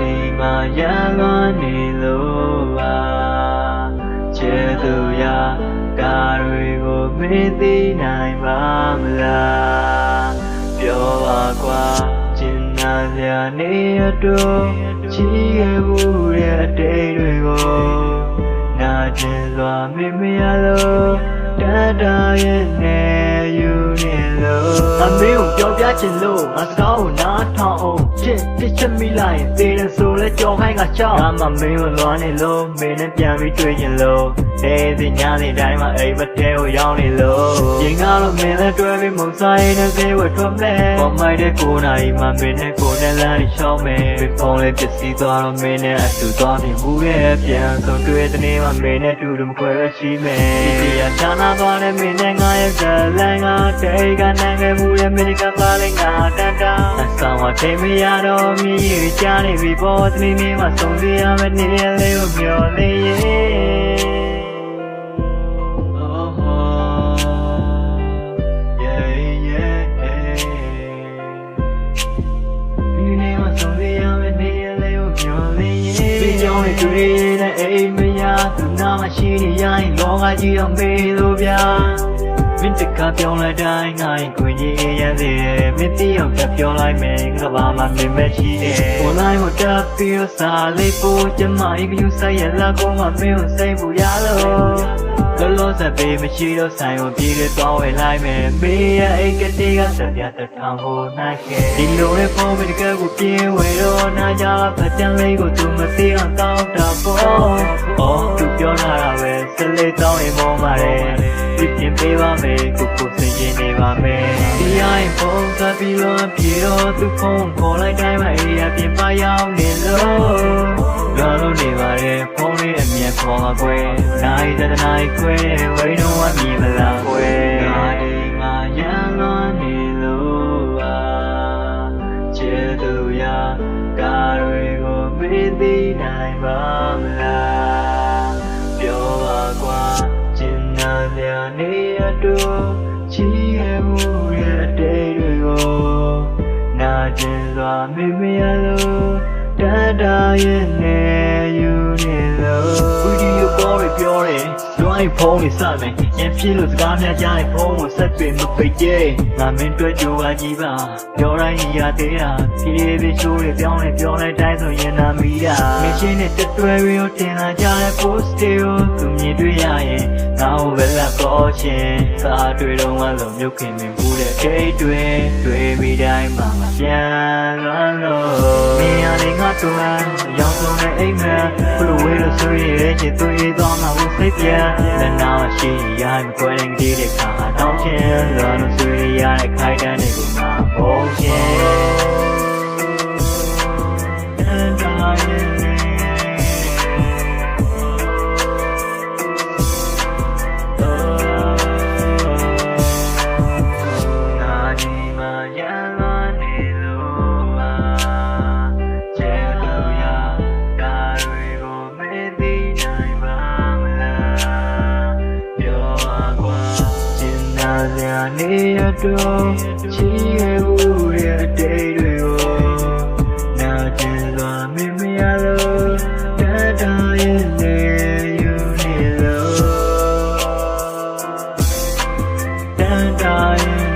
ဒီမှာရန်လွန်နေလို့ပါချေသူရာကားတွေကိုမင်းသိနိုင်ပါမလားပြောပါကွာကျင်နာစရာနေရတော့ချီးခဲ့ဘူးတဲ့အတိတ်တွေကိုနာကျင်စွာမမေ့မရလို့တတရဲ့နေ ယူနေလို့အမေကိုပြောပြချင်လို့ငါစကားကိုနားထောင်အောင်ချစ်တစ်ချက်မိလိုက်ရင်သေတယ်ဆိုလဲကြော်ခိုင်းကချောင်းငါမမင်းကိုလွမ်းနေလို့မင်းနဲ့ပြန်ပြီးတွေ့ရင်လို့အဲဒီညနေတိုင်းမှာအိမ်မထဲကိုရောက်နေလို့ရင်ကားလို့မင်းလည်းတွေ့ပြီးမုံဆိုင်နဲ့သေးဝတ်ထွက်မလဲပေါ်မိုက်တဲ့ကိုယ်နိုင်မှာမင်းနဲ့ကိုယ်နဲ့လမ်းရှောင်းမယ်ပြီးဖုန်းလေးပစ္စည်းသွားတော့မင်းနဲ့အတူသွားပြီးဘူးရဲ့ပြန်ဆုံးတွေ့တဲ့နေ့မှာမင်းနဲ့တူတူမခွဲပဲရှိမယ်ဒီရချာနာသွားတဲ့မင်းနဲ့ငါရဲ့ဇလန်ကတိတ်ကနိုင်ခဲ့မှုရဲ့မင်းကပါလေးငါတန်တာအဆောင်ဝတိတ်မရတော့မြည်ရကြနေပြီပေါ်တနေ့နေ့မှာဆုံးစီရမယ့်နေ့လေးကိုမျှော်လင့်ရဲ့ Oh, yeah, yeah. ဒီနေ့မှဆုံးရမယ့်နေ့လေးကိုမျှော်လင့်ရဲ့ဒီကြောင့်လေတွေ့တဲ့အိမ်မရသူနာမရှိနေရင်လောကကြီးတော့မေးလို့ဗျာမ င်းတကပြောင်းလိုက်တိုင်းငါ့ကိုကြီးရမ်းသေးတယ်မင်းတီးအောင်တက်ပြောလိုက်မယ်ကဘာမှမင်းမရှိတယ် online ကိုတက်ပြီးတော့စာလေးပို့ချင်မှอีกယူဆိုင်ရလာကောင်းမှမင်းကိုစိတ်ပူရလို့လောလောဆယ်ပေးမရှိတော့ဆိုင်ကိုပြေးရသွားဝယ်လိုက်မယ်မေးရအိတ်ကတိကစပြတထောင်ကိုနိုင်ခဲ့ဒီလိုရဲ့ပုံမတကယ်ကိုပြေးဝယ်တော့နာကြဖတ်တမ်းလေးကိုသူမသိအောင်တောင်းတာပေါ့အော်သူပြောလာတာပဲစလေးတောင်းရင်မောပါတယ် ပြပြင်ပေးပါမယ်ကိုကိုစင်ရင်နေပါမယ်ဒီအိုင်ပုံစပ်ပြီးတော့ပြေတော့သူဖုန်းခေါ်လိုက်တိုင်းမှာအေးရပြင်ပရောက်နေလို့လာလို့နေပါတယ်ဖုန်းလေးအမြဲခေါ်မှာကွယ်နိုင်တဲ့နိုင်ခွဲဝိတော့အမြင်မလားကွယ်နိုင်ငါရန်လွန်နေလို့ပါချေသူရာကားတွေကိုမင်းသိနိုင်ပါမလား နာစရာနေရတော့ချီးရမှုရဲ့အတိတ်တွေကိုနာကျင်စွာမမေ့ရလို့ တတရဲ့နေယူနေလို့ဗီဒီယိုကောတွေပြောတယ်လွိုင်းဖုန်းတွေစမယ်ညံဖြစ်လို့စကားများကြားရင်ဖုန်းကိုဆက်ပြီးမပိတ်ကြငါမင်းတွေ့ကြိုးပါကြီးပါပြောတိုင်းရသေးတာဖြည်းဖြည်းရှိုးတွေပြောင်းနေပြောလိုက်တိုင်းဆိုရင်နာမိတာမင်းရှင်းနဲ့တက်တွဲပြီးတော့တင်လာကြတဲ့ post တွေကိုသူမြင်တွေ့ရရင်ငါ့ကိုပဲလက်ကောချင်းစာတွေ့တော့မှလုံးမြုပ်ခင်မင်းဘူးတဲ့ခိတ်တွင်တွေ့မိတိုင်းမှာမပြန်လွမ်းလို့မြင်ရတဲ့ငါတို့အရောင်းဆုံးတဲ့အိမ်မက်ဘလို့ဝေးလို့ဆိုရဲချစ်သူရေးသွားမှာဘူးစိတ်ပြန်လက်နာရှိရရင်ခွဲတဲ့ကြီးတဲ့ခါတောင်းချင်းလွမ်းလို့ဆိုရတဲ့ခိုင်တန်းတွေကိုငါပုံချင်း နေရတော့ချီးရဘူးရဲ့အတိတ်တွေကိုနာကျင်စွာမမေ့ရလို့တတရဲ့နေယူနေလို့တန်တာရဲ့